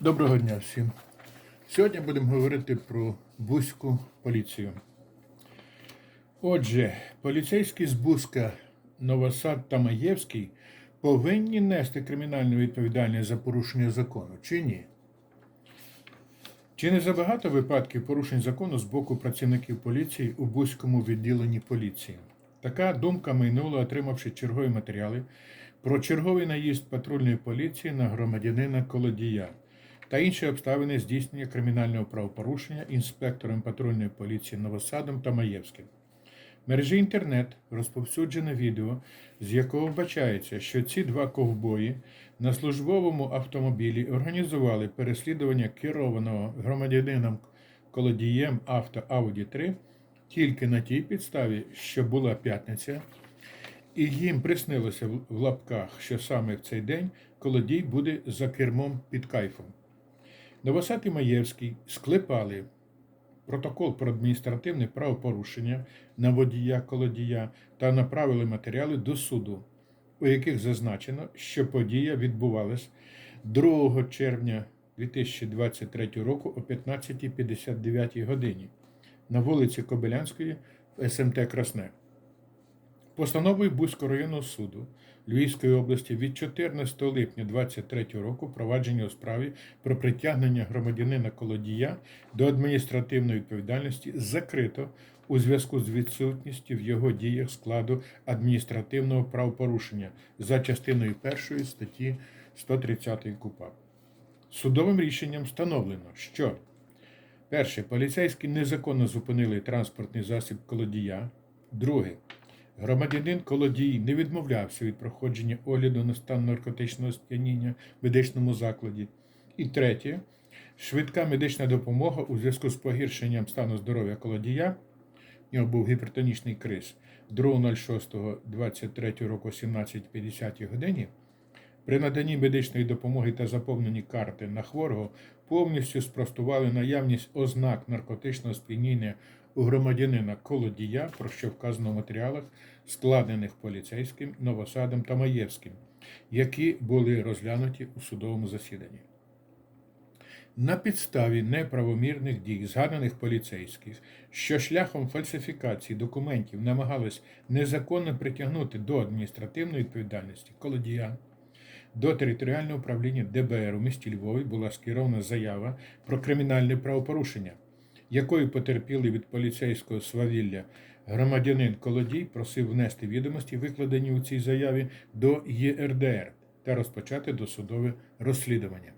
Доброго дня всім. Сьогодні будемо говорити про Бузьку поліцію. Отже, поліцейські з Бузька, Новосад та Маєвський повинні нести кримінальну відповідальність за порушення закону чи ні? Чи не забагато випадків порушень закону з боку працівників поліції у Бузькому відділенні поліції? Така думка майнула, отримавши чергові матеріали про черговий наїзд патрульної поліції на громадянина Колодія та інші обставини здійснення кримінального правопорушення інспектором патрульної поліції Новосадом та Маєвським. Мережі інтернет розповсюджене відео, з якого вбачається, що ці два ковбої на службовому автомобілі організували переслідування керованого громадянином колодієм авто Audi 3 тільки на тій підставі, що була п'ятниця, і їм приснилося в лапках, що саме в цей день колодій буде за кермом під кайфом. Новосад і Маєвський склепали протокол про адміністративне правопорушення на водія колодія та направили матеріали до суду, у яких зазначено, що подія відбувалась 2 червня 2023 року о 15.59 годині на вулиці Кобилянської в СМТ Красне. Постановою Бузького районного суду Львівської області від 14 липня 2023 року провадження у справі про притягнення громадянина Колодія до адміністративної відповідальності закрито у зв'язку з відсутністю в його діях складу адміністративного правопорушення за частиною 1 статті 130 КУПАП. Судовим рішенням встановлено, що перше, поліцейські незаконно зупинили транспортний засіб колодія. Друге, Громадянин Колодій не відмовлявся від проходження огляду на стан наркотичного сп'яніння в медичному закладі. І третє, швидка медична допомога у зв'язку з погіршенням стану здоров'я Колодія. В нього був гіпертонічний криз 2.06.23 року 17.50 годині. При наданні медичної допомоги та заповненні карти на хворого повністю спростували наявність ознак наркотичного сп'яніння у громадянина Колодія, про що вказано в матеріалах, складених поліцейським Новосадом та Маєвським, які були розглянуті у судовому засіданні. На підставі неправомірних дій згаданих поліцейських, що шляхом фальсифікації документів намагались незаконно притягнути до адміністративної відповідальності колодія, до територіального управління ДБР у місті Львові була скерована заява про кримінальне правопорушення, якою потерпілий від поліцейського свавілля громадянин Колодій просив внести відомості, викладені у цій заяві, до ЄРДР та розпочати досудове розслідування.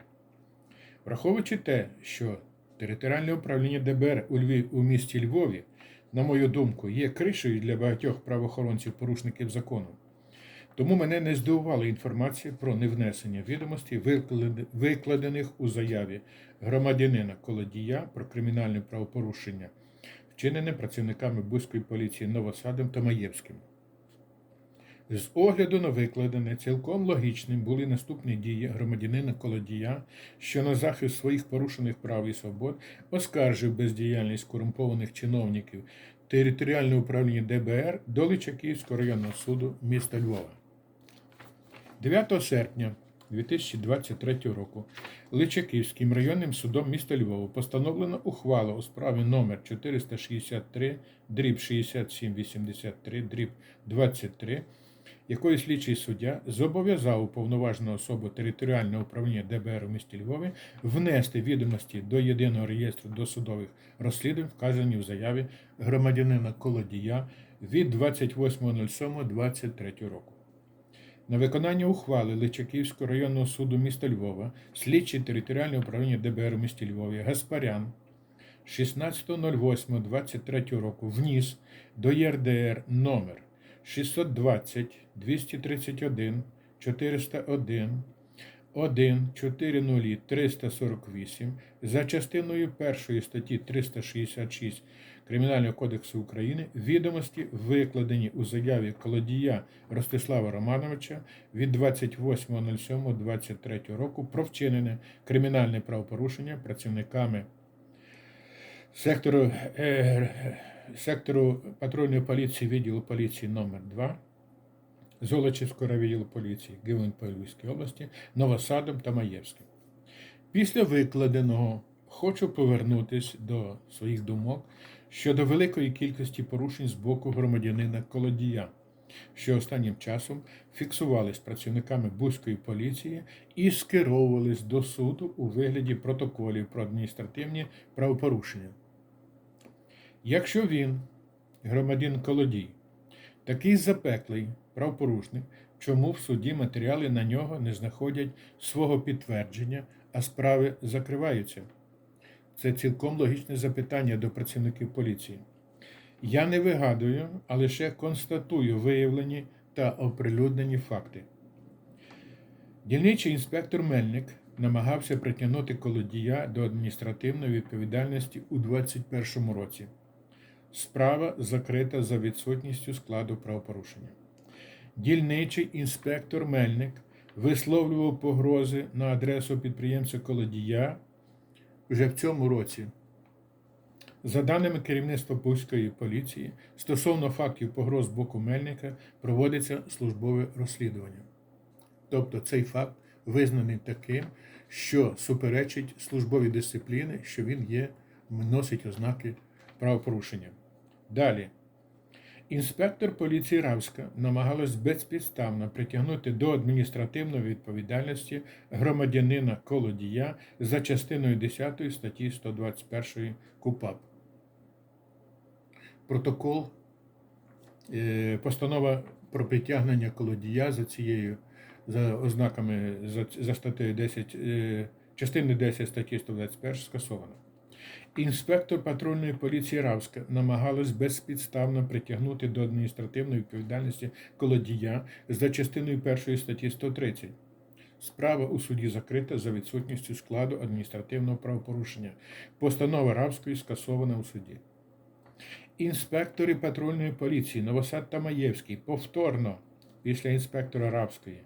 Враховуючи те, що територіальне управління ДБР у Львів у місті Львові, на мою думку, є кришею для багатьох правоохоронців-порушників закону. Тому мене не здивувала інформація про невнесення відомостей, викладених у заяві громадянина Колодія про кримінальне правопорушення, вчинене працівниками Бузької поліції Новосадом та Маєвським. З огляду на викладене, цілком логічним були наступні дії громадянина Колодія, що на захист своїх порушених прав і свобод оскаржив бездіяльність корумпованих чиновників територіальне управління ДБР до Личаківського районного суду міста Львова. 9 серпня 2023 року Личаківським районним судом міста Львова постановлено ухвала у справі номер 463 дріб 6783 дріб 23, якою слідчий суддя зобов'язав уповноважену особу територіального управління ДБР у місті Львові внести відомості до єдиного реєстру досудових розслідувань, вказані в заяві громадянина Колодія від 28.07.23 року. На виконання ухвали Личаківського районного суду міста Львова, слідчий територіального управління ДБР у місті Львові Гаспарян 16.08.23 року вніс до ЄРДР номер 620 231 401 1 4 348 за частиною 1 статті 366 Кримінального кодексу України відомості викладені у заяві колодія Ростислава Романовича від 28.07.23 року про вчинене кримінальне правопорушення працівниками сектору, е, сектору патрульної поліції відділу поліції номер 2 Золочівського відділу поліції Львівської області, Новосадом та Маєвським. Після викладеного хочу повернутися до своїх думок щодо великої кількості порушень з боку громадянина Колодія, що останнім часом фіксувались працівниками Бузької поліції і скеровувались до суду у вигляді протоколів про адміністративні правопорушення. Якщо він, громадян Колодій, такий запеклий правопорушник, чому в суді матеріали на нього не знаходять свого підтвердження, а справи закриваються? Це цілком логічне запитання до працівників поліції. Я не вигадую, а лише констатую виявлені та оприлюднені факти. Дільничий інспектор Мельник намагався притягнути колодія до адміністративної відповідальності у 2021 році. Справа закрита за відсутністю складу правопорушення. Дільничий інспектор Мельник висловлював погрози на адресу підприємця Колодія вже в цьому році. За даними керівництва Бузької поліції, стосовно фактів погроз боку Мельника проводиться службове розслідування. Тобто цей факт визнаний таким, що суперечить службовій дисципліни, що він є, носить ознаки правопорушення. Далі. Інспектор поліції Равська намагалась безпідставно притягнути до адміністративної відповідальності громадянина Колодія за частиною 10 статті 121 КУПАП. Протокол, е, постанова про притягнення колодія за цією за ознаками за, за статтею 10, е, частини 10 статті 121 скасована. Інспектор патрульної поліції Равська намагалась безпідставно притягнути до адміністративної відповідальності колодія за частиною 1 статті 130. Справа у суді закрита за відсутністю складу адміністративного правопорушення. Постанова Равської скасована у суді. Інспектори патрульної поліції Новосад та Маєвський повторно після інспектора Равської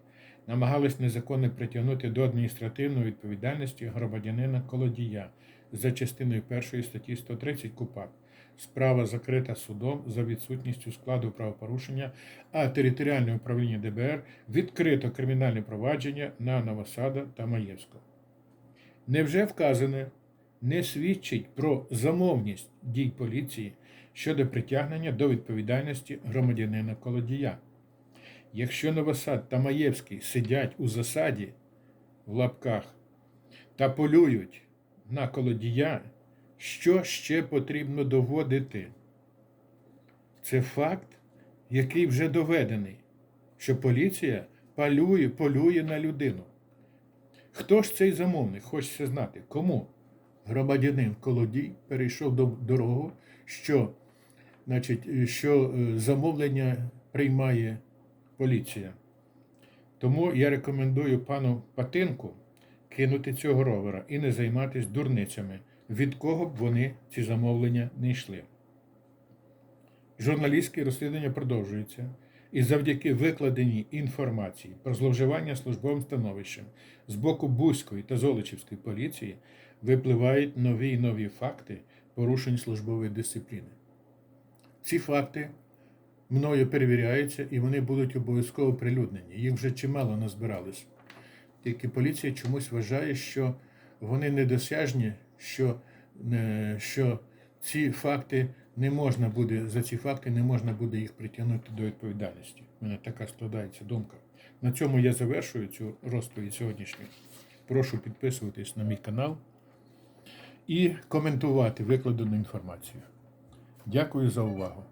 намагались незаконно притягнути до адміністративної відповідальності громадянина Колодія за частиною 1 статті 130 КУПАП. Справа закрита судом за відсутністю складу правопорушення, а територіальне управління ДБР відкрито кримінальне провадження на Новосада та Маєвського. Невже вказане не свідчить про замовність дій поліції щодо притягнення до відповідальності громадянина Колодія? Якщо Новосад та Маєвський сидять у засаді в лапках та полюють на колодія, що ще потрібно доводити? Це факт, який вже доведений, що поліція полює, полює на людину. Хто ж цей замовник? Хочеться знати, кому? Громадянин Колодій перейшов до дорогу, що, значить, що е, замовлення приймає поліція. Тому я рекомендую пану Патинку кинути цього ровера і не займатися дурницями, від кого б вони ці замовлення не йшли. Журналістське розслідування продовжується, і завдяки викладеній інформації про зловживання службовим становищем з боку Бузької та Золочівської поліції випливають нові й нові факти порушень службової дисципліни. Ці факти мною перевіряються і вони будуть обов'язково прилюднені. Їх вже чимало назбиралось. Тільки поліція чомусь вважає, що вони недосяжні, що, е, що ці факти не можна буде, за ці факти не можна буде їх притягнути до відповідальності. У мене така складається думка. На цьому я завершую цю розповідь сьогоднішню. Прошу підписуватись на мій канал і коментувати викладену інформацію. Дякую за увагу.